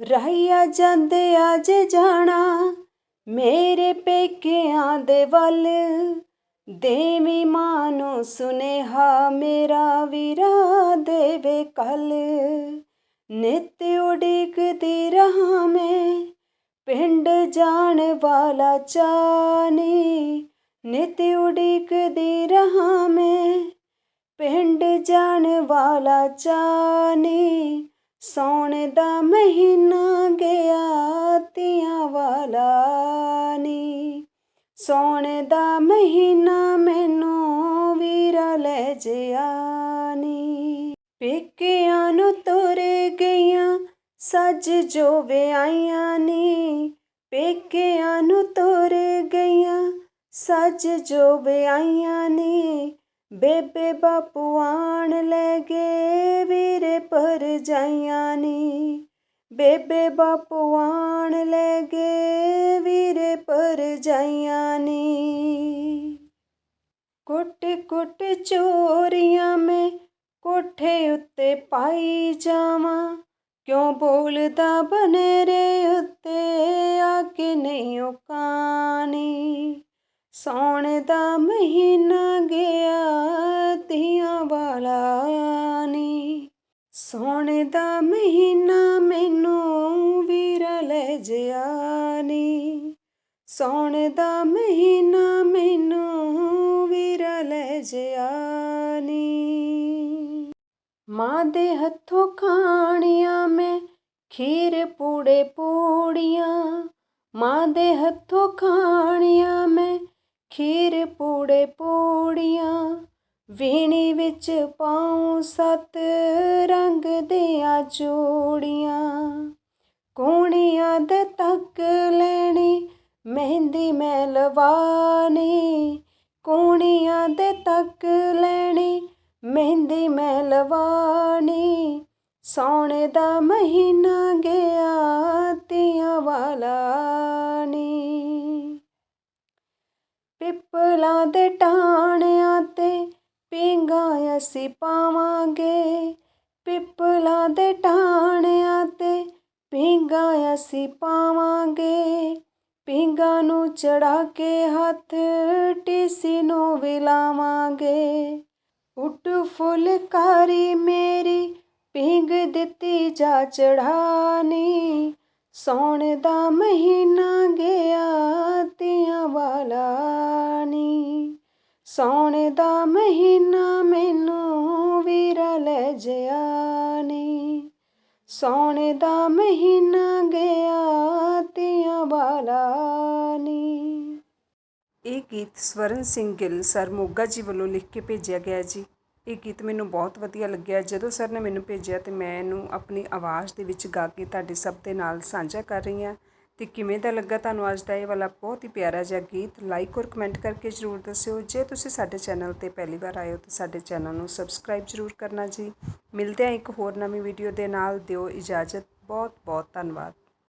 ਰਹੀਆ ਜਾਂਦੇ ਆ ਜੇ ਜਾਣਾ, ਮੇਰੇ ਪੇਕਿਆਂ ਦੇ ਵੱਲ। ਦੇਵੀ ਮਾਂ ਨੂੰ ਸੁਨੇਹਾ ਮੇਰਾ ਵੀਰਾ ਦੇਵੇ ਕੱਲ। ਨਿਤ ਉਡੀਕਦੀ ਰਹਾ ਮੈਂ, ਪਿੰਡ ਜਾਣ ਵਾਲਾ ਚਾਨੀ। ਨਿਤ ਉਡੀਕਦੀ ਰਹਾ ਮੈਂ, ਪਿੰਡ ਜਾਣ ਵਾਲਾ ਚਾਨੀ। ਸੌਣ ਦਾ ਮਹੀਨਾ ਗਿਆ ਤੀਆਂ ਵਾਲਾ ਨੀ। ਸੌਣ ਦਾ ਮਹੀਨਾ ਮੈਨੂੰ ਵੀਰਾ ਲੈ ਜਿਆ ਨੀ। ਪੇਕਿਆਂ ਨੂੰ ਤੁਰ ਗਈਆਂ, ਸੱਜ ਜੋ ਵਿਆਹੀਆਂ ਨੀ। ਪੇਕਿਆਂ ਨੂੰ ਤੁਰ ਗਈਆਂ, ਸੱਜ ਜੋ ਵਿਆਹੀਆਂ ਨੀ। ਬੇਬੇ ਬਾਪੂ ਆਣ ਲੈ ਗਏ ਵੀਰੇ ਪਰ ਜਾਈਆਂ ਨੀ। ਬੇਬੇ ਬਾਪੂ ਆਣ ਲੈ ਗਏ ਵੀਰੇ ਪਰ ਜਾਈਆਂ ਨੀ। ਕੁੱਟ ਕੁੱਟ ਚੋਰੀਆਂ ਮੈਂ ਕੋਠੇ ਉੱਤੇ ਪਾਈ ਜਾਵਾਂ। ਕਿਉਂ ਬੋਲਦਾ ਬਨੇਰੇ ਉੱਤੇ ਆ ਕੇ ਨਹੀਂ ਉਹ ਕਾਣੀ। ਸੌਣ ਦਾ ਮਹੀਨਾ ਗਿਆ, ਧੀਆਂ ਵਾਲਾ ਨੀ। ਸੌਣ ਦਾ ਮਹੀਨਾ ਮੈਨੂੰ ਵੀਰਾ ਲੈ ਜਿਆ ਨੀ। ਸੌਣ ਦਾ ਮਹੀਨਾ ਮੈਨੂੰ ਵੀਰਾ ਲੈ ਜਿਆ ਨੀ। ਮਾਂ ਦੇ ਹੱਥੋਂ ਖਾਣੀਆਂ ਮੈਂ ਖੀਰ, ਪੂੜੇ, ਪੂੜੀਆਂ। ਮਾਂ ਦੇ ਹੱਥੋਂ ਖਾਣੀਆਂ ਮੈਂ ਖੀਰ ਪੂੜੇ ਪੂੜੀਆਂ ਵੀਣੀ ਵਿੱਚ ਪਾਉ ਸਤ ਰੰਗ ਦੀਆਂ ਚੂੜੀਆਂ। ਕੋਣੀਆਂ ਦੇ ਤੱਕ ਲੈਣੀ, ਮਹਿੰਦੀ ਮੈਂ ਲਵਾਣੀ ਕੋਣੀਆਂ ਦੇ ਤੱਕ ਲੈਣੀ, ਮਹਿੰਦੀ ਮੈਂ ਲਵਾਣੀ ਸੌਣ ਦਾ ਮਹੀਨਾ ਗਿਆ, ਤੀਆਂ ਵਾਲਾ ਪਿੱਪਲਾਂ ਦੇ ਟਾਹਣਿਆਂ ਤੇ ਪੀਂਘਾਂ ਅਸੀਂ ਪਾਵਾਂਗੇ। ਪਿੱਪਲਾਂ ਦੇ ਟਾਹਣਿਆਂ ਤੇ ਪੀਂਘਾਂ ਅਸੀਂ ਪਾਵਾਂਗੇ। ਪੀਂਘਾਂ ਨੂੰ ਚੜਾ ਕੇ ਹੱਥ ਟੀਸੀ ਨੂੰ ਵਿਲਾਵਾਂਗੇ ਉੱਡ ਫੁਲਕਾਰੀ ਮੇਰੀ, ਪੀਂਘ ਦਿੱਤੀ ਜਾ ਚੜਾਨੀ ਸੌਣ ਦਾ ਮਹੀਨਾ ਗਿਆ ਤੀਆਂ ਵਾਲਾ ਨੀ। ਸੌਣ ਦਾ ਮਹੀਨਾ ਮੈਨੂੰ ਵੀਰਾ ਲੈ ਜਿਆ ਨੀ। ਸੌਣ ਦਾ ਮਹੀਨਾ ਗਿਆ ਤੀਆਂ ਵਾਲਾ ਨੀ। ਇਹ ਗੀਤ ਸਵਰਨ ਸਿੰਘ ਗਿੱਲ, ਸਰ ਮੋਗਾ ਜੀ ਵੱਲੋਂ ਲਿਖ ਕੇ ਭੇਜਿਆ ਗਿਆ ਜੀ। ਇਹ ਗੀਤ ਮੈਨੂੰ ਬਹੁਤ ਵਧੀਆ ਲੱਗਿਆ। ਜਦੋਂ ਸਰ ਨੇ ਮੈਨੂੰ ਭੇਜਿਆ ਤੇ ਮੈਂ ਇਹਨੂੰ ਆਪਣੀ ਆਵਾਜ਼ ਦੇ ਵਿੱਚ ਗਾ ਕੇ ਤੁਹਾਡੇ ਸਭ ਦੇ ਨਾਲ ਸਾਂਝਾ ਕਰ ਰਹੀ ਹਾਂ। ਤੇ ਕਿਵੇਂ ਦਾ ਲੱਗਾ ਤੁਹਾਨੂੰ ਅੱਜ ਦਾ ਇਹ ਵਾਲਾ ਬਹੁਤ ਹੀ ਪਿਆਰਾ ਜਿਹਾ ਗੀਤ? ਲਾਈਕ ਔਰ ਕਮੈਂਟ ਕਰਕੇ ਜ਼ਰੂਰ ਦੱਸਿਓ। ਜੇ ਤੁਸੀਂ ਸਾਡੇ ਚੈਨਲ ਤੇ ਪਹਿਲੀ ਵਾਰ ਆਏ ਹੋ ਤਾਂ ਸਾਡੇ ਚੈਨਲ ਨੂੰ ਸਬਸਕ੍ਰਾਈਬ ਜ਼ਰੂਰ ਕਰਨਾ ਜੀ। ਮਿਲਦੇ ਹਾਂ ਇੱਕ ਹੋਰ ਨਵੀਂ ਵੀਡੀਓ ਦੇ ਨਾਲ। ਦਿਓ ਇਜਾਜ਼ਤ। ਬਹੁਤ ਬਹੁਤ ਧੰਨਵਾਦ।